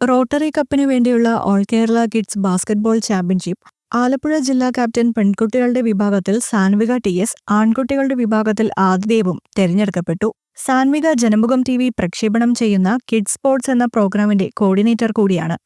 Rotary കപ്പിനു വേണ്ടിയുള്ള all Kerala kids basketball championship Alappuzha ജില്ലാ ക്യാപ്റ്റൻ പെൺകുട്ടികളുടെ വിഭാഗത്തിൽ സാൻവിക ടി എസ് ആൺകുട്ടികളുടെ വിഭാഗത്തിൽ ആദിദേവും തെരഞ്ഞെടുക്കപ്പെട്ടു. സാൻവിക ജനമുഖം ടി വി പ്രക്ഷേപണം ചെയ്യുന്ന കിഡ്സ് സ്പോർട്സ് എന്ന പ്രോഗ്രാമിന്റെ കോർഡിനേറ്റർ കൂടിയാണ്.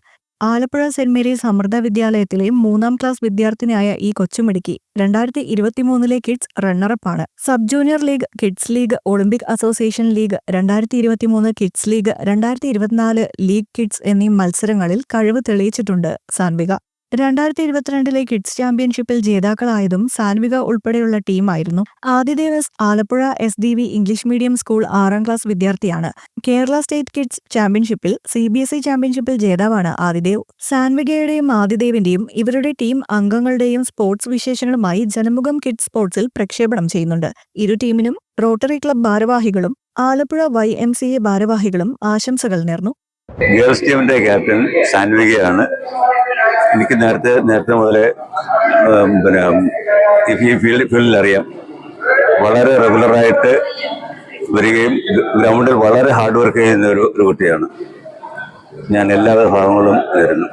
ആലപ്പുഴ സെന്റ് മേരീസ് അമൃത വിദ്യാലയത്തിലെ മൂന്നാം ക്ലാസ് വിദ്യാർത്ഥിനിയായ ഈ കൊച്ചുമിടുക്കി രണ്ടായിരത്തി ഇരുപത്തിമൂന്നിലെ kids റണ്ണറപ്പാണ്. Sub junior league kids league olympic association league രണ്ടായിരത്തി ഇരുപത്തിമൂന്ന് കിഡ്സ് ലീഗ് രണ്ടായിരത്തി ഇരുപത്തിനാല് ലീഗ് കിഡ്സ് എന്നീ മത്സരങ്ങളിൽ കഴിവ് തെളിയിച്ചിട്ടുണ്ട് സാൻവിക. രണ്ടായിരത്തി ഇരുപത്തിരണ്ടിലെ കിഡ്സ് ചാമ്പ്യൻഷിപ്പിൽ ജേതാക്കളായതും സാൻവിക ഉൾപ്പെടെയുള്ള ടീമായിരുന്നു. Adidev S Alappuzha S D V English medium school ആറാം ക്ലാസ് വിദ്യാർത്ഥിയാണ്. കേരള സ്റ്റേറ്റ് കിഡ്സ് ചാമ്പ്യൻഷിപ്പിൽ സി ബി എസ് ഇ ചാമ്പ്യൻഷിപ്പിൽ ജേതാവാണ് ആദിദേവ്. സാൻവികയുടെയും ആദിദേവിന്റെയും ഇവരുടെ ടീം അംഗങ്ങളുടെയും സ്പോർട്സ് വിശേഷങ്ങളുമായി ജനമുഖം കിഡ്സ് സ്പോർട്സിൽ പ്രക്ഷേപണം ചെയ്യുന്നുണ്ട്. ഇരു ടീമിനും റോട്ടറി ക്ലബ് ഭാരവാഹികളും Alappuzha Y M C A ഭാരവാഹികളും ആശംസകൾ നേർന്നു. ഗേൾസ് ടീമിന്റെ ക്യാപ്റ്റൻ സാൻവികയാണ്. എനിക്ക് നേരത്തെ നേരത്തെ മുതലേ പിന്നെ ഈ ഫീൽഡ് ഫീൽഡിൽ അറിയാം വളരെ റെഗുലറായിട്ട് വരികയും ഗ്രൗണ്ടിൽ വളരെ ഹാർഡ് വർക്ക് ചെയ്യുന്ന ഒരു ഒരു കുട്ടിയാണ്. ഞാൻ എല്ലാ വിഭാഗങ്ങളും നേരുന്നു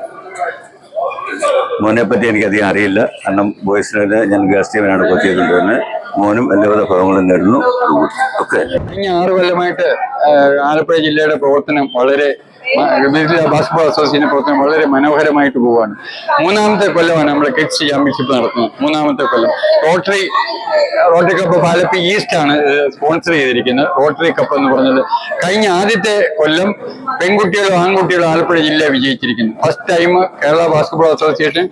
മോനെ പറ്റി എനിക്കധികം അറിയില്ല. കാരണം ബോയ്സിനെ ഞാൻ ഗസ്റ്റ് ടീമിനാണ് കോച്ച് ചെയ്തുകൊണ്ടിരുന്നത് മോനും എല്ലാവിധ ഭാഗങ്ങളും നേരുന്നു ഓക്കെ. ആറ് കൊല്ലമായിട്ട് ആലപ്പുഴ ജില്ലയുടെ പ്രവർത്തനം വളരെ ബാസ്കറ്റ്ബോൾ അസോസിയേഷൻ പ്രവർത്തനം വളരെ മനോഹരമായിട്ട് പോവുകയാണ്. മൂന്നാമത്തെ കൊല്ലമാണ് നമ്മുടെ കിഡ്സ് ചാമ്പ്യൻഷിപ്പ് നടത്തുന്നത്. മൂന്നാമത്തെ കൊല്ലം. റോട്ടറി റോട്ടറി കപ്പ് പാലപ്പി ഈസ്റ്റ് ആണ് സ്പോൺസർ ചെയ്തിരിക്കുന്നത്. റോട്ടറി കപ്പ് എന്ന് പറഞ്ഞത് കഴിഞ്ഞ ആദ്യത്തെ കൊല്ലം പെൺകുട്ടികളും ആൺകുട്ടികളും ആലപ്പുഴ ജില്ല വിജയിച്ചിരിക്കുന്നു. First time Kerala basketball association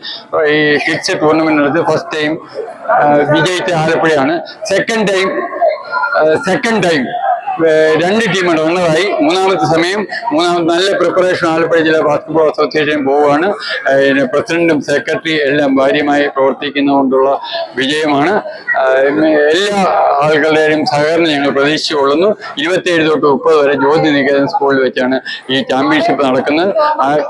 ഈ കിഡ്സ് ടൂർണമെന്റ് നടത്തി ഫസ്റ്റ് ടൈം വിജയിച്ച ആലപ്പുഴയാണ്. സെക്കൻഡ് ടൈം സെക്കൻഡ് ടൈം രണ്ട് ടീമുണ്ട്. ഒന്നതായി മൂന്നാമത്തെ സമയം മൂന്നാമത്തെ നല്ല പ്രിപ്പറേഷൻ ആലപ്പുഴ ജില്ലാ ബാസ്കറ്റ്ബോൾ അസോസിയേഷൻ പോവുകയാണ്. പ്രസിഡന്റും സെക്രട്ടറി എല്ലാം ഭാര്യമായി പ്രവർത്തിക്കുന്നതുകൊണ്ടുള്ള വിജയമാണ്. എല്ലാ ആളുകളുടെയും സഹകരണം ഞങ്ങൾ പ്രതീക്ഷിച്ചുകൊള്ളുന്നു. ഇരുപത്തിയേഴ് തൊട്ട് മുപ്പത് വരെ ജ്യോതി നികേതൻ സ്കൂളിൽ വെച്ചാണ് ഈ ചാമ്പ്യൻഷിപ്പ് നടക്കുന്നത്.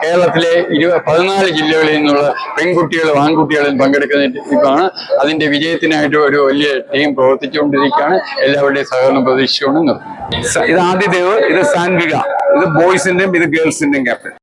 കേരളത്തിലെ ഇരു പതിനാല് ജില്ലകളിൽ നിന്നുള്ള പെൺകുട്ടികളും ആൺകുട്ടികളും പങ്കെടുക്കുന്ന ടീമാണ് അതിന്റെ വിജയത്തിനായിട്ട് ഒരു വലിയ ടീം പ്രവർത്തിച്ചുകൊണ്ടിരിക്കുകയാണ്. എല്ലാവരുടെയും സഹകരണം പ്രതീക്ഷിച്ചുകൊണ്ട് നിർത്തുന്നു. ഇത് ആദിദേവ് ഇത് സാൻവിക. ഇത് ബോയ്സിന്റെയും ഇത് ഗേൾസിന്റെയും ക്യാപ്റ്റൻ